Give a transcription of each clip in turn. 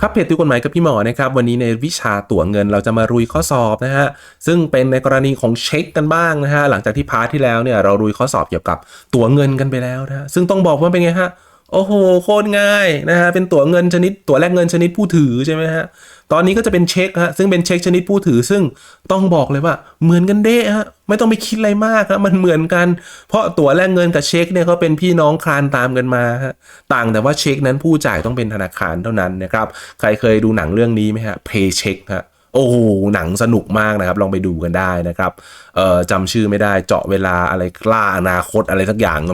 ครับเพจตุกกฎหมายกับพี่หมอนะครับวันนี้ในวิชาตั๋วเงินเราจะมารุยข้อสอบนะฮะซึ่งเป็นในกรณีของเช็คกันบ้างนะฮะหลังจากที่พาร์ทที่แล้วเนี่ยเรารุยข้อสอบเกี่ยวกับตั๋วเงินกันไปแล้วนะฮะซึ่งต้องบอกว่าเป็นไงฮะ โอ้โห โคตรง่ายนะฮะ เป็นตั๋วเงินชนิด ตั๋วแลกเงินชนิดผู้ถือใช่ไหมฮะ ตอนนี้ก็จะเป็นเช็คฮะ ซึ่งเป็นเช็คชนิดผู้ถือ ซึ่งต้องบอกเลยว่า เหมือนกันเด้ฮะ ไม่ต้องไปคิดอะไรมากฮะ มันเหมือนกัน เพราะตั๋วแลกเงินกับเช็คเนี่ยเขาเป็นพี่น้องคลานตามกันมาฮะ ต่างแต่ว่าเช็คนั้นผู้จ่ายต้องเป็นธนาคารเท่านั้นนะครับ ใครเคยดูหนังเรื่องนี้ไหมฮะ Pay Check ฮะ อ้โหหนังสนุกมากนะครับ ลองไปดูกันได้นะครับเอ่อจำชื่อไม่ได้เจาะเวลาอะไรกล้าอนาคตอะไรสักอย่างก็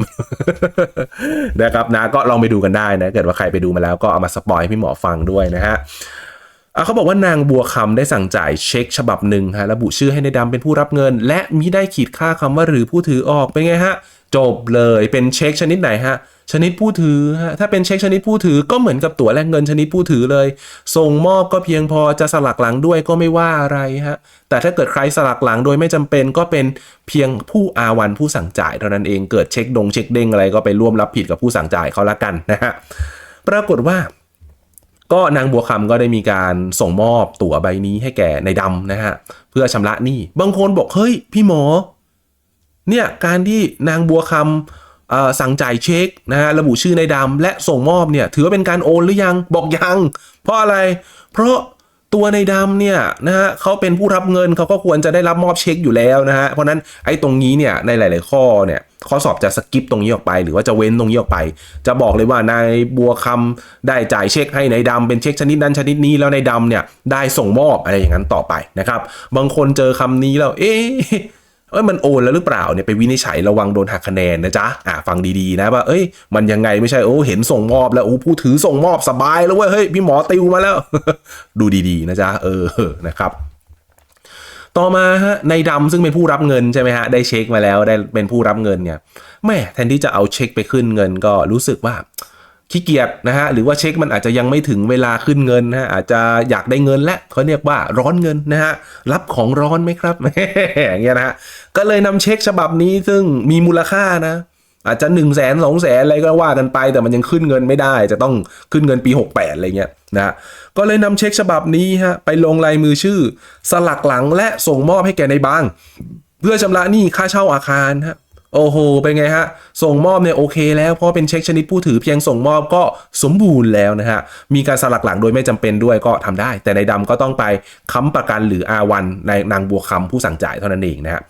นะครับนะก็ลองไปดูกันได้นะเกิดว่าใครไปดูมาแล้วก็เอามาสปอยให้พี่หมอฟังด้วยนะฮะเขาบอกว่านางบัวคำได้สั่งจ่ายเช็คฉบับหนึ่งฮะระบุชื่อให้ในายดำเป็นผู้รับเงิน และมิได้ขีดค่าคำว่าหรือผู้ถือออกเป็นไงฮะ จบเลยเป็นเช็คชนิดไหนฮะ ชนิดผู้ถือฮะถ้าเป็นเช็คชนิดผู้ถือก็เหมือนกับตั๋วแลกเงินชนิดผู้ถือเลย ส่งมอบก็เพียงพอจะสลักหลังด้วยก็ไม่ว่าอะไรฮะแต่ถ้าเกิดใครสลักหลังโดยไม่จำเป็นก็เป็นเพียงผู้อาวันผู้สั่งจ่ายเท่านั้นเองเกิดเช็คดงเช็คเด้งอะไรก็ไปร่วมรับผิดกับผู้สั่งจ่ายเขาละกันนะฮะปรากฏว่าก็นางบัวคำก็ได้มีการส่งมอบตั๋วใบนี้ให้แก่ในดำนะฮะเพื่อชำระหนี้บางคนบอกเฮ้ยพี่หมอ เนี่ยการที่นางบัวคำสั่งจ่ายเช็คนะฮะระบุชื่อในดำและส่งมอบเนี่ยถือว่าเป็นการโอนหรือยังบอกยัง เพราะอะไร เพราะตัวในดำเนี่ยนะฮะเขาเป็นผู้รับเงินเขาก็ควรจะได้รับมอบเช็คอยู่แล้วนะฮะเพราะนั้นไอ้ตรงนี้เนี่ยในหลาย ๆ ข้อเนี่ยข้อสอบจะสกิปตรงนี้ออกไป หรือว่าจะเว้นตรงนี้ออกไป จะบอกเลยว่านายบัวคำได้จ่ายเช็คให้ในายดำเป็นเช็คชนิดนั้นชนิดนี้แล้วในายดำเนี่ยได้ส่งมอบอะไรอย่างนั้นต่อไปนะครับ บางคนเจอคำนี้แล้วเอ๊ะ เอ้ยมันโอนแล้วหรือเปล่าเนี่ยไปวินิจฉัยระวังโดนหักคะแนนนะจ๊ะอะฟังดีๆนะว่าเอ้ยมันยังไงไม่ใช่โอ้เห็นส่งมอบแล้วโอ้ผู้ถือส่งมอบสบายแล้วเว้ยเฮ้ยพี่หมอติวมาแล้ว ดูดีๆนะจ๊ะเออนะครับต่อมาฮะในดำซึ่งเป็นผู้รับเงินใช่ไหมฮะได้เช็คมาแล้วได้เป็นผู้รับเงินเนี่ยแม่แทนที่จะเอาเช็คไปขึ้นเงินก็รู้สึกว่า ขี้เกียจนะฮะหรือว่าเช็คมันอาจจะยังไม่ถึงเวลาขึ้นเงินนะฮะอาจจะอยากได้เงินและเขาเรียกว่าร้อนเงินนะฮะรับของร้อนไหมครับอย่างเงี้ยนะฮะก็เลยนำเช็คฉบับนี้ซึ่งมีมูลค่านะอาจจะ1นึ่งแสนสองแสนอะไรก็ว่ากันไป แต่มันยังขึ้นเงินไม่ได้ จะต้องขึ้นเงินปี 68 อะไรเงี้ยนะก็เลยนำเช็คฉบับนี้ฮะไปลงลายมือชื่อ สลักหลังและส่งมอบให้แก่ในบาง เพื่อชำระหนี้ค่าเช่าอาคารฮะ โอ้โห เป็นไงฮะ ส่งมอบเนี่ยโอเคแล้ว เพราะเป็นเช็คชนิดผู้ถือเพียงส่งมอบก็สมบูรณ์แล้วนะฮะ มีการสลักหลังโดยไม่จำเป็นด้วยก็ทำได้ แต่ในดำก็ต้องไปค้ำประกันหรืออาวันในนางบัวคำผู้สั่งจ่ายเท่านั้นเองนะฮะ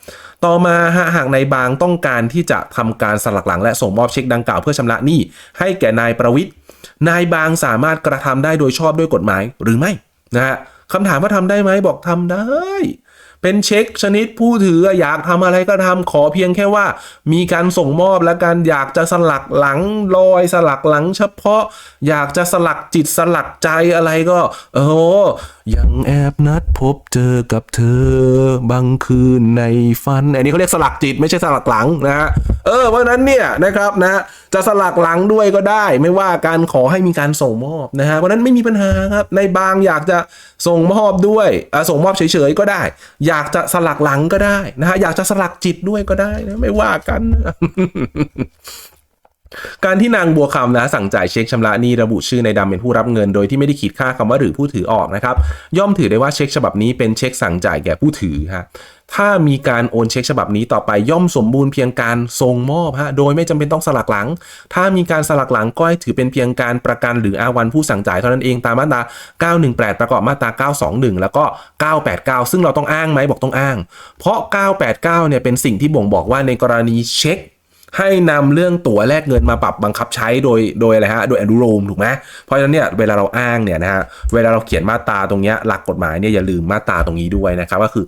ต่อมาฮะหากนายบางต้องการที่จะทำการสลักหลังและส่งมอบเช็คดังกล่าวเพื่อชำระหนี้ให้แก่นายประวิทย์นายบางสามารถกระทำได้โดยชอบด้วยกฎหมายหรือไม่นะฮะคำถามว่าทำได้ไหมบอกทำได้ เป็นเช็คชนิดผู้ถืออยากทำอะไรก็ทำขอเพียงแค่ว่า มีการส่งมอบและการอยากจะสลักหลังลอยสลักหลัง เฉพาะ อยากจะสลักจิตสลักใจอะไรก็โอ้โหยังแอบนัดพบเจอกับเธอบางคืนในฝันอันนี้เขาเรียกสลักจิตไม่ใช่สลักหลังนะฮะเออเพราะนั้นเนี่ยนะครับนะจะสลักหลังด้วยก็ได้ ไม่ว่าการขอให้มีการส่งมอบนะฮะเพราะนั้นไม่มีปัญหาครับในบางอยากจะส่งมอบด้วยส่งมอบเฉยๆก็ได้อยากจะสลักหลังก็ได้นะฮะอยากจะสลักจิตด้วยก็ได้นะไม่ว่ากัน การที่นางบัวคำนะสั่งจ่ายเช็คชำระหนี้ระบุชื่อในดำเป็นผู้รับเงิน โดยที่ไม่ได้ขีดค่าคำว่าหรือผู้ถือออกนะครับย่อมถือได้ว่าเช็คฉบับนี้เป็นเช็คสั่งจ่ายแก่ผู้ถือฮะถ้ามีการโอนเช็คฉบับนี้ต่อไปย่อมสมบูรณ์เพียงการส่งมอบฮะโดยไม่จำเป็นต้องสลักหลัง ถ้ามีการสลักหลังก็ให้ถือเป็นเพียงการประกันหรืออาวันผู้สั่งจ่ายเท่านั้นเองตามมาตรา 918 ประกอบมาตรา 921 แล้วก็ 989 ซึ่งเราต้องอ้างไหมบอกต้องอ้าง เพราะ 989 เนี่ยเป็นสิ่งที่บ่งบอกว่าในกรณีเช็ค ให้นำเรื่องตั๋วแลกเงินมาปรับบังคับใช้โดยโดยอะไรฮะโดยอนุโลมถูกไหมเพราะฉะนั้นเนี่ยเวลาเราอ้างเนี่ยนะฮะเวลาเราเขียนมาตราตรงเนี้ยหลักกฎหมายเนี่ยอย่าลืมมาตราตรงนี้ด้วยนะครับก็คือ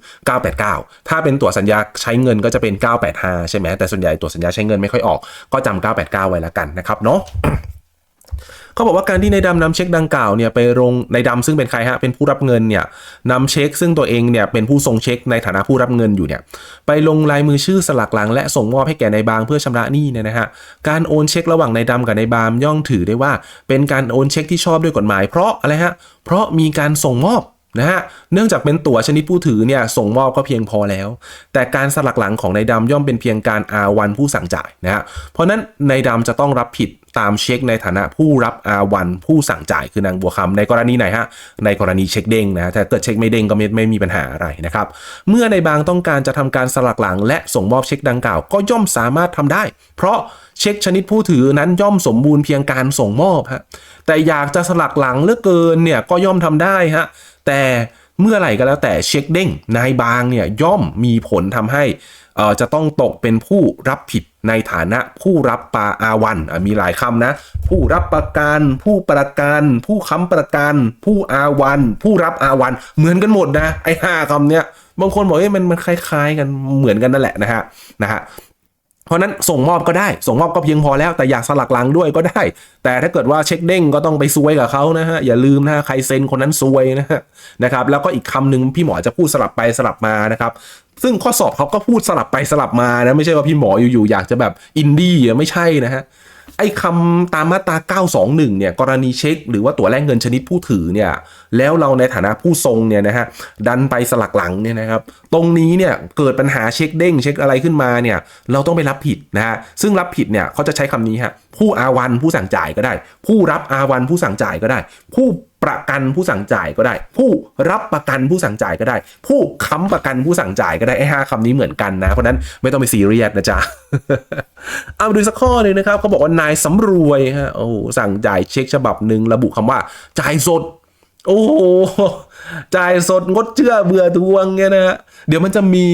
989 ถ้าเป็นตั๋วสัญญาใช้เงินก็จะเป็น 985 ใช่ไหมแต่ส่วนใหญ่ตั๋วสัญญาใช้เงินไม่ค่อยออกก็จำ989 ไว้แล้วกันนะครับเนาะ เขาบอกว่าการที่นายดำนำเช็คดังกล่าวเนี่ยไปลงนายดำซึ่งเป็นใครฮะเป็นผู้รับเงินเนี่ยนำเช็คซึ่งตัวเองเนี่ยเป็นผู้ส่งเช็คในฐานะผู้รับเงินอยู่เนี่ยไปลงลายมือชื่อสลักหลัง และส่งมอบให้แก่นายบางเพื่อชำระหนี้เนี่ยนะฮะการโอนเช็คระหว่างนายดำกับนายบามย่อมถือได้ว่า เป็นการโอนเช็คที่ชอบด้วยกฎหมาย เพราะอะไรฮะเพราะมีการส่งมอบ นะฮะ เนื่องจากเป็นตั๋วชนิดผู้ถือเนี่ยส่งมอบก็เพียงพอแล้ว แต่การสลักหลังของนายดำย่อมเป็นเพียงการอาวันผู้สั่งจ่ายนะฮะ เพราะนั้นนายดำจะต้องรับผิดตามเช็คในฐานะผู้รับอาวันผู้สั่งจ่ายคือนางบัวคำในกรณีไหนฮะในกรณีเช็คเด้งนะแต่เกิดเช็คไม่เด้งก็ไม่ไม่มีปัญหาอะไรนะครับเมื่อในบางต้องการจะทำการสลักหลัง และส่งมอบเช็คดังกล่าว ก็ย่อมสามารถทำได้ เพราะเช็คชนิดผู้ถือนั้นย่อมสมบูรณ์เพียงการส่งมอบฮะแต่อยากจะสลักหลังเลือกเกินเนี่ยก็ย่อมทำได้ฮะแต่เมื่อไหร่ก็แล้วแต่เช็คเด้งนายบางเนี่ยย่อมมีผลทำให้เอ่อจะต้องตกเป็นผู้รับผิดในฐานะผู้รับปาอาวันอะมีหลายคำนะ ผู้รับประกันผู้ประกันผู้ค้ำประกัน ผู้อาวัน ผู้รับอาวัน เหมือนกันหมดนะไอ้ห้าคำเนี้ยบางคนบอกเอ้ยมันมันคล้าย ๆ กันเหมือนกันนั่นแหละนะฮะนะฮะ เพราะนั้นส่งมอบก็ได้ ส่งมอบก็เพียงพอแล้วแต่อยากสลักหลังด้วยก็ได้ แต่ถ้าเกิดว่าเช็คเด้งก็ต้องไปซวยกับเขานะฮะอย่าลืมนะใครเซ็นคนนั้นซวยนะฮะนะครับแล้วก็อีกคำหนึ่งพี่หมอจะพูดสลับไปสลับมานะครับซึ่งข้อสอบเขาก็พูดสลับไปสลับมานะไม่ใช่ว่าพี่หมออยู่ๆอยากจะแบบอินดี้ไม่ใช่นะฮะ ไอ้คำตามมาตรา 921 เนี่ย กรณีเช็ค หรือว่าตั๋วแลกเงินชนิดผู้ถือเนี่ย แล้วเราในฐานะผู้ทรงเนี่ยนะฮะ ดันไปสลักหลังเนี่ยนะครับ ตรงนี้เนี่ย เกิดปัญหาเช็คเด้งเช็คอะไรขึ้นมาเนี่ย เราต้องไปรับผิดนะฮะ ซึ่งรับผิดเนี่ยเขาจะใช้คำนี้ฮะ ผู้อาวันผู้สั่งจ่ายก็ได้ ผู้รับอาวันผู้สั่งจ่ายก็ได้ ผู้ ประกันผู้สั่งจ่ายก็ได้ ผู้รับประกันผู้สั่งจ่ายก็ได้ ผู้ค้ำประกันผู้สั่งจ่ายก็ได้ไอ้ห้าคำนี้เหมือนกันนะ เพราะนั้นไม่ต้องไปซีเรียสนะจ๊ะเอามาดูสักข้อหนึ่งนะครับเขาบอกว่านายสำรวยฮะโอ้สั่งจ่ายเช็คฉบับหนึ่งระบุคำว่า จ่ายสด โอ้โหจ่ายสดงดเชื่อเบื่อทวงเนี่ยนะฮะเดี๋ยวมันจะมี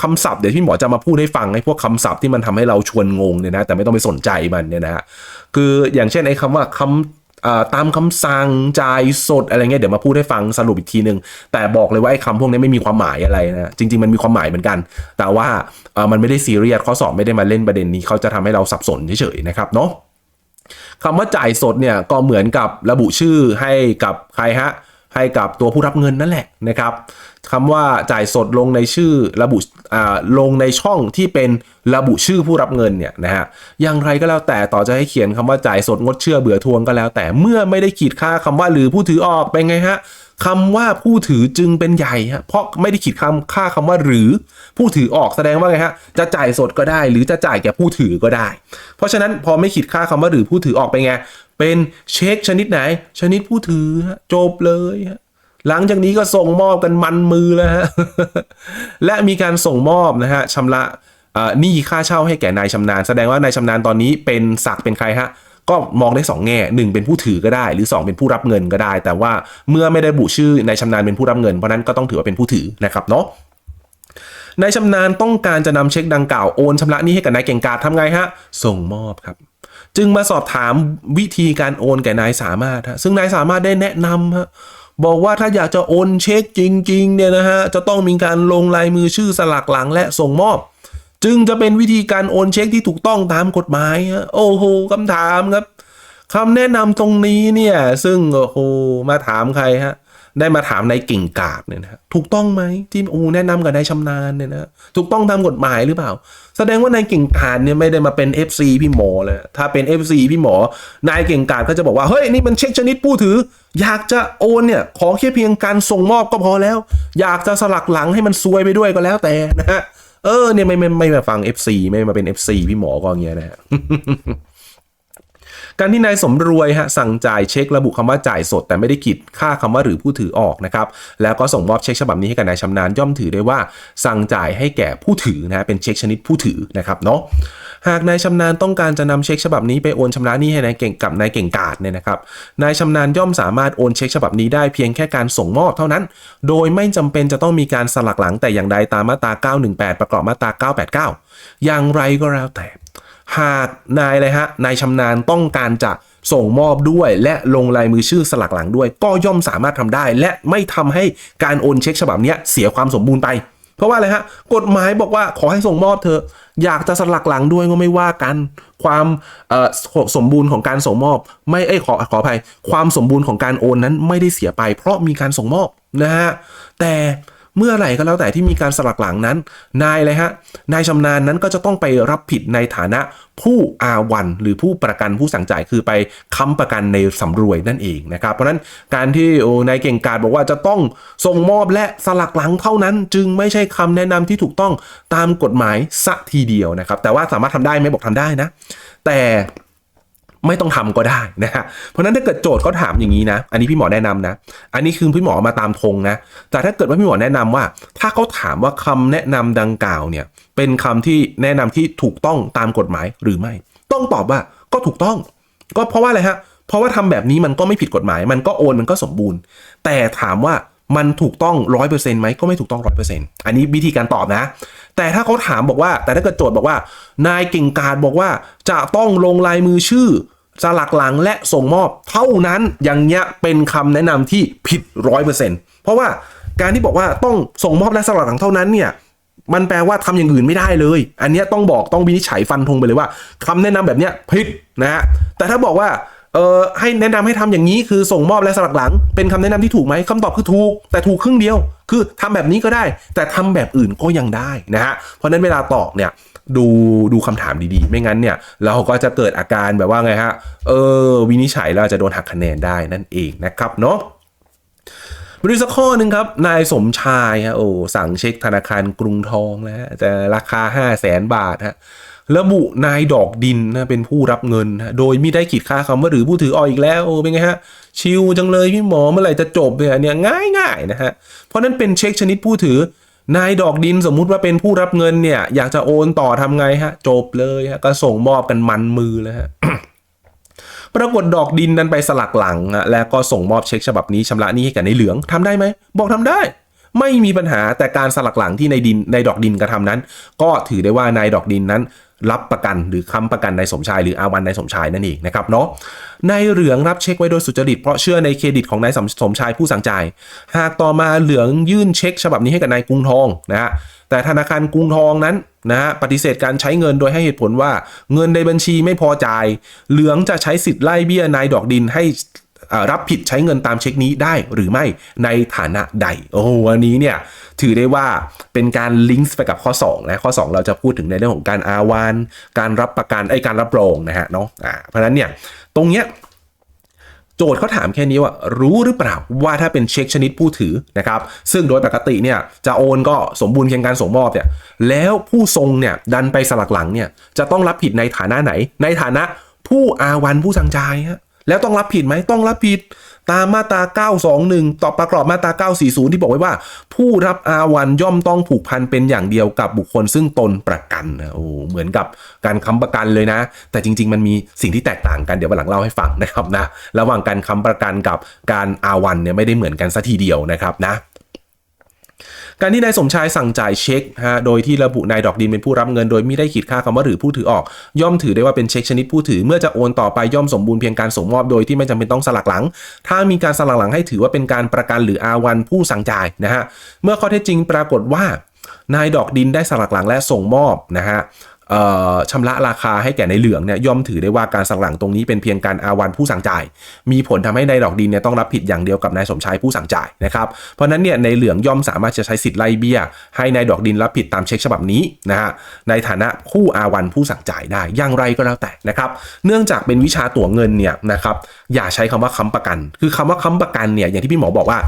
คำศัพท์เดี๋ยวพี่หมอจะมาพูดให้ฟังให้พวกคำศัพท์ที่มันทำให้เราชวนงงเนี่ยนะแต่ไม่ต้องไปสนใจมันเนี่ยนะฮะคืออย่างเช่นไอ้คำว่าคำอ่า ตามคำสั่งจ่ายสดอะไรเงี้ยเดี๋ยวมาพูดให้ฟังสรุปอีกทีหนึ่งแต่บอกเลยว่าไอ้คำพวกนี้ไม่มีความหมายอะไรนะจริง ๆ มันมีความหมายเหมือนกัน แต่ว่ามันไม่ได้ซีเรียสข้อสอบไม่ได้มาเล่นประเด็นนี้เขาจะทำให้เราสับสนเฉยๆนะครับเนาะคำว่าจ่ายสดเนี่ยก็เหมือนกับระบุชื่อให้กับใครฮะให้กับตัวผู้รับเงินนั่นแหละนะครับ คำว่าจ่ายสดลงในชื่อระบุอ่าลงในช่องที่เป็นระบุชื่อผู้รับเงินเนี่ยนะฮะอย่างไรก็แล้วแต่ต่อจะให้เขียนคำว่าจ่ายสดงดเชื่อเบื่อทวงก็แล้ว แต่เมื่อไม่ได้ขีดค่าคำว่าหรือผู้ถือออกเป็นไงฮะคำว่าผู้ถือจึงเป็นใหญ่ฮะเพราะไม่ได้ขีดคำค่าคำว่าหรือผู้ถือออกแสดงว่าไงฮะจะจ่ายสดก็ได้ หรือจะจ่ายแก่ผู้ถือก็ได้ เพราะฉะนั้นพอไม่ขีดค่าคำว่าหรือผู้ถือออกไปไงเป็นเช็คชนิดไหน ชนิดผู้ถือฮะจบเลยฮะ หลังจากนี้ก็ส่งมอบกันมันมือแล้วฮะและมีการส่งมอบนะฮะชำระหนี้ค่าเช่าให้แก่นายชำนาญ แสดงว่านายชำนาญตอนนี้เป็นศักเป็นใครฮะก็มองได้สองแง่หนึ่งเป็นผู้ถือก็ได้ หรือสองเป็นผู้รับเงินก็ได้ แต่ว่าเมื่อไม่ได้บุชื่อนายชำนาญเป็นผู้รับเงิน เพราะนั้นก็ต้องถือว่าเป็นผู้ถือนะครับเนาะนายชำนาญต้องการจะนำเช็คดังกล่าวโอนชำระหนี้ให้กับนายเก่งกาจทำไงฮะ ส่งมอบครับ จึงมาสอบถามวิธีการโอนแก่นายสามารถฮะซึ่งนายสามารถได้แนะนำฮะ บอกว่าถ้าอยากจะโอนเช็คจริงๆเนี่ยนะฮะจะต้องมีการลงลายมือชื่อสลักหลังและส่งมอบ จึงจะเป็นวิธีการโอนเช็คที่ถูกต้องตามกฎหมายฮะโอ้โหคำถามครับคำแนะนำตรงนี้เนี่ยซึ่งโอ้โหมาถามใครฮะ ได้มาถามนายเก่งกาจเนี่ยนะฮะถูกต้องไหมที่อ้แนะนำกับนายชำนาญเนี่ยนะถูกต้องตามกฎหมายหรือเปล่า แสดงว่านายเก่งกาจเนี่ยไม่ได้มาเป็น FC พี่หมอเลยถ้าเป็น FC พี่หมอนายเก่งกาจก็จะบอกว่าเฮ้ยนี่มันเช็คชนิดผู้ถือ อยากจะโอนเนี่ยขอแค่เพียงการส่งมอบก็พอแล้ว อยากจะสลักหลังให้มันซวยไปด้วยก็แล้วแต่นะฮะเออเนี่ยไม่ไม่ไม่มาฟัง FC ไม่มาเป็น FC พี่หมอก็อย่างเงี้ยนะฮะ การที่นายสมรวยฮะสั่งจ่ายเช็คระบุคำว่าจ่ายสด แต่ไม่ได้ขีดค่าคำว่าหรือผู้ถือออกนะครับแล้วก็ส่งมอบเช็คฉบับนี้ให้กับนายชำนาญย่อมถือได้ว่า สั่งจ่ายให้แก่ผู้ถือนะฮะเป็นเช็คชนิดผู้ถือนะครับเนาะหากนายชำนาญต้องการจะนำเช็คฉบับนี้ไปโอนชำระหนี้ให้นายเก่งกับนายเก่งกาจเนี่ยนะครับนายชำนาญย่อมสามารถโอนเช็คฉบับนี้ได้เพียงแค่การส่งมอบเท่านั้น โดยไม่จำเป็นจะต้องมีการสลักหลังแต่อย่างใดตามมาตรา 918 ประกอบมาตรา 989 อย่างไรก็แล้วแต่ หากนายเลยฮะนายชำนาญต้องการจะส่งมอบด้วยและลงลายมือชื่อสลักหลังด้วย ก็ย่อมสามารถทำได้ และไม่ทำให้การโอนเช็คฉบับนี้เสียความสมบูรณ์ไป เพราะว่าอะไรฮะกฎหมายบอกว่าขอให้ส่งมอบเถอะอยากจะสลักหลังด้วยก็ไม่ว่ากัน ความสมบูรณ์ของการส่งมอบ ไม่เอ้ยขอขออภัย ความสมบูรณ์ของการโอนนั้นไม่ได้เสียไป เพราะมีการส่งมอบนะฮะแต่ เมื่อไหร่ก็แล้วแต่ที่มีการสลักหลังนั้น นายเลยฮะ นายชำนาญนั้นก็จะต้องไปรับผิดในฐานะผู้อาวันหรือผู้ประกันผู้สั่งจ่ายคือไปค้ำประกันในสำรวยนั่นเองนะครับ เพราะนั้นการที่โอ้นายเก่งกาจบอกว่าจะต้องส่งมอบและสลักหลังเท่านั้น จึงไม่ใช่คำแนะนำที่ถูกต้องตามกฎหมายสักทีเดียวนะครับ แต่ว่าสามารถทำได้ไหมบอกทำได้นะ แต่ ไม่ต้องทำก็ได้นะฮะเพราะฉะนั้นถ้าเกิดโจทย์เขาถามอย่างนี้นะ อันนี้พี่หมอแนะนำนะ อันนี้คือพี่หมอมาตามธงนะ แต่ถ้าเกิดว่าพี่หมอแนะนำว่า ถ้าเขาถามว่าคำแนะนำดังกล่าวเนี่ย เป็นคำที่แนะนำที่ถูกต้องตามกฎหมายหรือไม่ ต้องตอบว่าก็ถูกต้อง ก็เพราะว่าอะไรฮะ เพราะว่าทำแบบนี้มันก็ไม่ผิดกฎหมาย มันก็โอนมันก็สมบูรณ์ แต่ถามว่ามันถูกต้องร้อยเปอร์เซ็นต์ไหมก็ไม่ถูกต้องร้อยเปอร์เซ็นต์อันนี้วิธีการตอบนะ แต่ถ้าเขาถามบอกว่า แต่ถ้าเกิดโจทย์บอกว่า นายเก่งกาจบอกว่าจะต้องลงลายมือชื่อ สลักหลังและส่งมอบเท่านั้นอย่างเงี้ยเป็นคำแนะนำที่ผิดร้อยเปอร์เซ็นต์เพราะว่าการที่บอกว่าต้องส่งมอบและสลักหลังเท่านั้นเนี่ยมันแปลว่าทำอย่างอื่นไม่ได้เลย อันนี้ต้องบอกต้องวินิจฉัยฟันธงไปเลยว่าคำแนะนำแบบเนี้ยผิดนะฮะแต่ถ้าบอกว่าเออให้แนะนำให้ทำอย่างนี้คือส่งมอบและสลักหลัง เป็นคำแนะนำที่ถูกไหมคำตอบคือถูก แต่ถูกครึ่งเดียว คือทำแบบนี้ก็ได้ แต่ทำแบบอื่นก็ยังได้นะฮะเพราะนั้นเวลาตอบเนี่ย ดูดูคำถามดีๆ ไม่งั้นเนี่ย เราก็จะเกิดอาการแบบว่าไงฮะ เออ วินิจฉัยแล้วอาจะโดนหักคะแนนได้นั่นเองนะครับเนาะมาดูสักข้อหนึ่งครับ นายสมชายฮะโอ้สั่งเช็คธนาคารกรุงทองแล้วฮะจะราคา 5 0 0แสนบาทฮะระบุนายดอกดินนะเป็นผู้รับเงินฮะโดยไม่ได้ขีดค่าคำว่าหรือผู้ถืออออีกแล้วโอ้เป็นไงฮะชิลจังเลยพี่หมอเมื่อไหร่จะจบเนี่ยเนี่ยง่ายง่ายๆนะฮะเพราะนั้นเป็นเช็คชนิดผู้ถือ นายดอกดินสมมุติว่าเป็นผู้รับเงินเนี่ย อยากจะโอนต่อทำไงฮะ จบเลยฮะก็ส่งมอบกันมันมือแล้วฮะปรากฏดอกดินดันไปสลักหลังอะแล้วก็ส่งมอบเช็คฉบับนี้ชำระหนี้ให้กับในเหลืองทำได้ไหม บอกทำได้ ไม่มีปัญหาแต่การสลักหลังที่ในดินในดอกดินกระทำนั้น ก็ถือได้ว่านายดอกดินนั้น รับประกันหรือค้ำประกันนายสมชายหรืออาวันนายสมชายนั่นเองนะครับเนาะนายเหลืองรับเช็คไว้โดยสุจริตเพราะเชื่อในเครดิตของนายสมสมชายผู้สั่งจ่าย หากต่อมาเหลืองยื่นเช็ค ฉบับนี้ให้กับนายกรุงทองนะฮะแต่ธนาคารกรุงทองนั้นนะฮะปฏิเสธการใช้เงินโดยให้เหตุผลว่า เงินในบัญชีไม่พอจ่าย เหลืองจะใช้สิทธิ์ไล่เบี้ยนายดอกดินให้ รับผิดใช้เงินตามเช็คนี้ได้หรือไม่ในฐานะใด โอ้โหวันนี้เนี่ยถือได้ว่าเป็นการลิงก์ไปกับข้อ2นะข้อ 2 เราจะพูดถึงในเรื่องของการอาวานการรับประกันไอ้การรับรองนะฮะเนาะอ่าเพราะฉะนั้นเนี่ยตรงเนี้ยโจทย์เขาถามแค่นี้ว่ารู้หรือเปล่าว่าถ้าเป็นเช็คชนิดผู้ถือนะครับ ซึ่งโดยปกติเนี่ยจะโอนก็สมบูรณ์เพียงการส่งมอบเนี่ยแล้วผู้ทรงเนี่ยดันไปสลักหลังเนี่ยจะต้องรับผิดในฐานะไหน ในฐานะผู้อาวันผู้สั่งจ่ายฮะ แล้วต้องรับผิดไหมต้องรับผิด ตามมาตรา 921 ต่อประกอบมาตรา 940 ที่บอกไว้ว่า ผู้รับอาวันย่อมต้องผูกพันเป็นอย่างเดียวกับบุคคลซึ่งตนประกันนะโอ้เหมือนกับการค้ำประกันเลยนะ แต่จริง ๆ มันมีสิ่งที่แตกต่างกันเดี๋ยววันหลังเล่าให้ฟังนะครับนะระหว่างการค้ำประกันกับการอาวันเนี่ยไม่ได้เหมือนกันซะทีเดียวนะครับนะ การที่นายสมชายสั่งจ่ายเช็คฮะโดยที่ระบุนายดอกดินเป็นผู้รับเงิน โดยไม่ได้ขีดค่าคำว่าหรือผู้ถือออก ย่อมถือได้ว่าเป็นเช็คชนิดผู้ถือ เมื่อจะโอนต่อไปย่อมสมบูรณ์เพียงการส่งมอบโดยที่ไม่จำเป็นต้องสลักหลัง ถ้ามีการสลักหลังให้ถือว่าเป็นการประกันหรืออาวันผู้สั่งจ่ายนะฮะเมื่อข้อเท็จจริงปรากฏว่านายดอกดินได้สลักหลังและส่งมอบนะฮะ ชำระราคาให้แก่ในเหลืองเนี่ยย่อมถือได้ว่าการสลักหลังตรงนี้เป็นเพียงการอาวันผู้สั่งจ่าย มีผลทำให้นายดอกดินเนี่ยต้องรับผิดอย่างเดียวกับนายสมชายผู้สั่งจ่ายนะครับเพราะนั้นเนี่ยในเหลืองย่อมสามารถจะใช้สิทธิ์ไล่เบี้ย ให้นายดอกดินรับผิดตามเช็คฉบับนี้นะฮะในฐานะผู้อาวันผู้สั่งจ่ายได้อย่างไรก็แล้วแต่นะครับเนื่องจากเป็นวิชาตั๋วเงินเนี่ยนะครับอย่าใช้คำว่าค้ำประกัน คือคำว่าค้ำประกันเนี่ยอย่างที่พี่หมอบอกว่า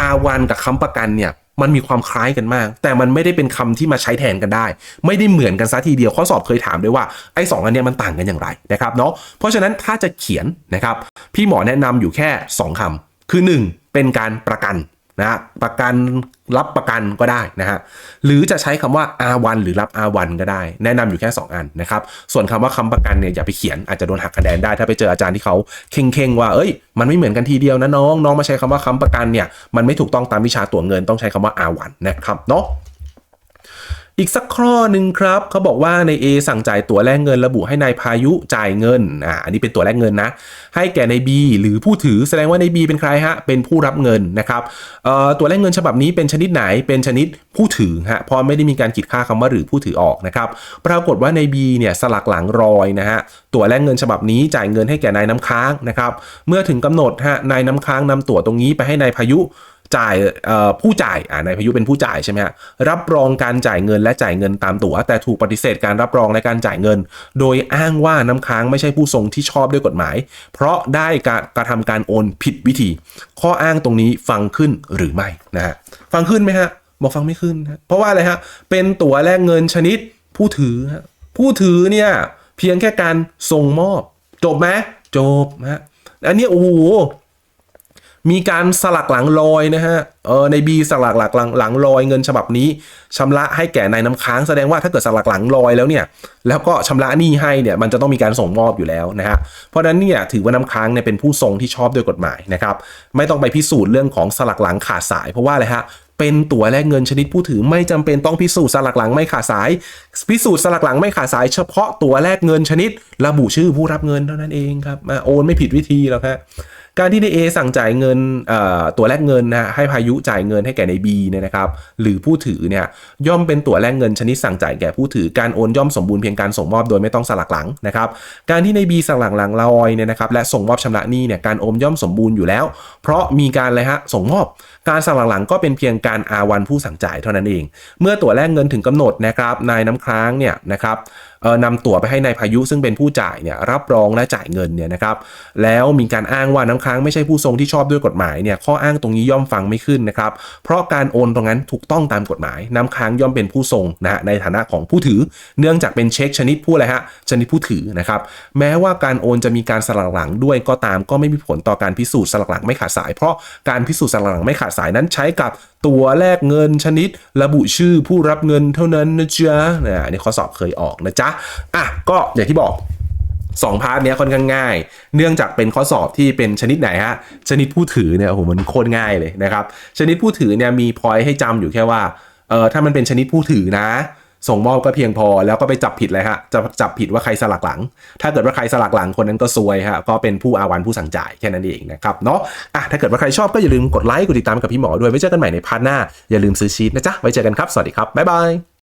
อาวันกับค้ำประกันเนี่ย มันมีความคล้ายกันมาก แต่มันไม่ได้เป็นคำที่มาใช้แทนกันได้ ไม่ได้เหมือนกันซะทีเดียวข้อสอบเคยถามด้วยว่าไอ้สองอันเนี้ยมันต่างกันอย่างไรนะครับเนาะเพราะฉะนั้นถ้าจะเขียนนะครับพี่หมอแนะนำอยู่แค่ 2คำคือ 1 เป็นการประกัน นะฮะประกันรับประกันก็ได้นะฮะหรือจะใช้คำว่า R1 หรือรับ R1 ก็ได้ แนะนำอยู่แค่ 2 อันนะครับส่วนคำว่าคำประกันเนี่ยอย่าไปเขียนอาจจะโดนหักคะแนนได้ ถ้าไปเจออาจารย์ที่เขาเข่งๆว่าเอ้ยมันไม่เหมือนกันทีเดียวนะน้องน้องมาใช้คำว่าคำประกันเนี่ยมันไม่ถูกต้องตามวิชาตั๋วเงินต้องใช้คำว่า R1 นะครับเนาะ อีกสักข้อหนึ่งครับเขาบอกว่าใน A สั่งจ่ายตั๋วแลกเงินระบุให้นายพายุจ่ายเงินอ่าอันนี้เป็นตั๋วแลกเงินนะ ให้แก่ใน B หรือผู้ถือแสดงว่าใน B เป็นใครฮะเป็นผู้รับเงินนะครับเอ่อตั๋วแลกเงินฉบับนี้เป็นชนิดไหนเป็นชนิดผู้ถือฮะเพราะไม่ได้มีการขีดค่าคำว่าหรือผู้ถือออกนะครับปรากฏว่าใน B เนี่ยสลักหลังรอยนะฮะตั๋วแลกเงินฉบับนี้จ่ายเงินให้แก่นายน้ำค้างนะครับเมื่อถึงกำหนดฮะนายน้ำค้างนำตั๋วตรงนี้ไปให้นายพายุ จ่ายผู้จ่ายนายพายุเป็นผู้จ่ายใช่ไหมฮะรับรองการจ่ายเงินและจ่ายเงินตามตั๋ว แต่ถูกปฏิเสธการรับรองและการจ่ายเงิน โดยอ้างว่าน้ำค้างไม่ใช่ผู้ทรงที่ชอบด้วยกฎหมาย เพราะได้การกระทำการโอนผิดวิธี ข้ออ้างตรงนี้ฟังขึ้นหรือไม่นะฮะฟังขึ้นไหมฮะบอกฟังไม่ขึ้นฮะเพราะว่าอะไรฮะเป็นตั๋วแลกเงินชนิดผู้ถือผู้ถือเนี่ยเพียงแค่การส่งมอบ จบไหมจบฮะอันนี้โอ้โห มีการสลักหลังลอยนะฮะเออในบีสลักหลักหลังหลังลอยเงินฉบับนี้ชำระให้แก่นายน้ำค้างแสดงว่าถ้าเกิดสลักหลังลอยแล้วเนี่ยแล้วก็ชำระหนี้ให้เนี่ยมันจะต้องมีการส่งมอบอยู่แล้วนะฮะเพราะนั้นเนี่ยถือว่าน้ำค้างเนี่ยเป็นผู้ทรงที่ชอบด้วยกฎหมายนะครับไม่ต้องไปพิสูจน์เรื่องของสลักหลังขาดสายเพราะว่าอะไรฮะเป็นตั๋วแลกเงินชนิดผู้ถือไม่จำเป็นต้องพิสูจน์สลักหลังไม่ขาดสาย พิสูจน์สลักหลังไม่ขาดสาย เฉพาะตั๋วแลกเงินชนิด ระบุชื่อผู้รับเงินเท่านั้นเองครับโอนไม่ผิดวิธีแล้วครับ การที่ใน A สั่งจ่ายเงินตัวแลกเงินนะฮะให้พายุจ่ายเงินให้แก่ใน B เนี่ยนะครับหรือผู้ถือเนี่ยย่อมเป็นตัวแลกเงินชนิดสั่งจ่ายแก่ผู้ถือการโอนย่อมสมบูรณ์เพียงการส่งมอบโดยไม่ต้องสลักหลังนะครับการที่ใน B สั่งหลังหลังลอยเนี่ยนะครับและส่งมอบชำระหนี้เนี่ยการโอนย่อมสมบูรณ์อยู่แล้ว เพราะมีการอะไรฮะส่งมอบ การสลักหลังก็เป็นเพียงการอาวันผู้สั่งจ่ายเท่านั้นเอง เมื่อตั๋วแลกเงินถึงกำหนดนะครับนายน้ำค้างเนี่ยนะครับนำตั๋วไปให้นายพายุซึ่งเป็นผู้จ่ายเนี่ยรับรองและจ่ายเงินเนี่ยนะครับแล้วมีการอ้างว่าน้ำค้างไม่ใช่ผู้ทรงที่ชอบด้วยกฎหมายเนี่ยข้ออ้างตรงนี้ย่อมฟังไม่ขึ้นนะครับเพราะการโอนตรงนั้นถูกต้องตามกฎหมาย น้ำค้างย่อมเป็นผู้ทรงนะฮะในฐานะของผู้ถือ เนื่องจากเป็นเช็คชนิดผู้อะไรฮะชนิดผู้ถือนะครับแม้ว่าการโอนจะมีการสลักหลังด้วยก็ตามก็ไม่มีผลต่อการพิสูจน์สลักหลังไม่ขาดสาย เพราะการพิสูจน์สลักหลังไม่ขาดสายนั้นใช้กับตัวแลกเงินชนิด ระบุชื่อผู้รับเงินเท่านั้นนะจ๊ะนะอันนี้ข้อสอบเคยออกนะจ๊ะอะก็อย่างที่บอกสองพาร์ทเนี้ยค่อนข้างง่าย เนื่องจากเป็นข้อสอบที่เป็นชนิดไหนฮะ ชนิดผู้ถือเนี่ยโอ้โหมันโคตรง่ายเลยนะครับ ชนิดผู้ถือเนี่ยมีพอยให้จำอยู่แค่ว่า เออถ้ามันเป็นชนิดผู้ถือนะ ส่งมอบก็เพียงพอแล้วก็ไปจับผิดเลยฮะจะจับผิดว่าใครสลักหลัง ถ้าเกิดว่าใครสลักหลังคนนั้นก็ซวยฮะก็เป็นผู้อาวันผู้สั่งจ่ายแค่นั้นเองนะครับเนาะอะถ้าเกิดว่าใครชอบก็อย่าลืมกดไลค์กดติดตามกับพี่หมอด้วยไว้เจอกันใหม่ในพาร์ทหน้าอย่าลืมซื้อชีตนะจ๊ะไว้เจอกันครับสวัสดีครับบ๊ายบาย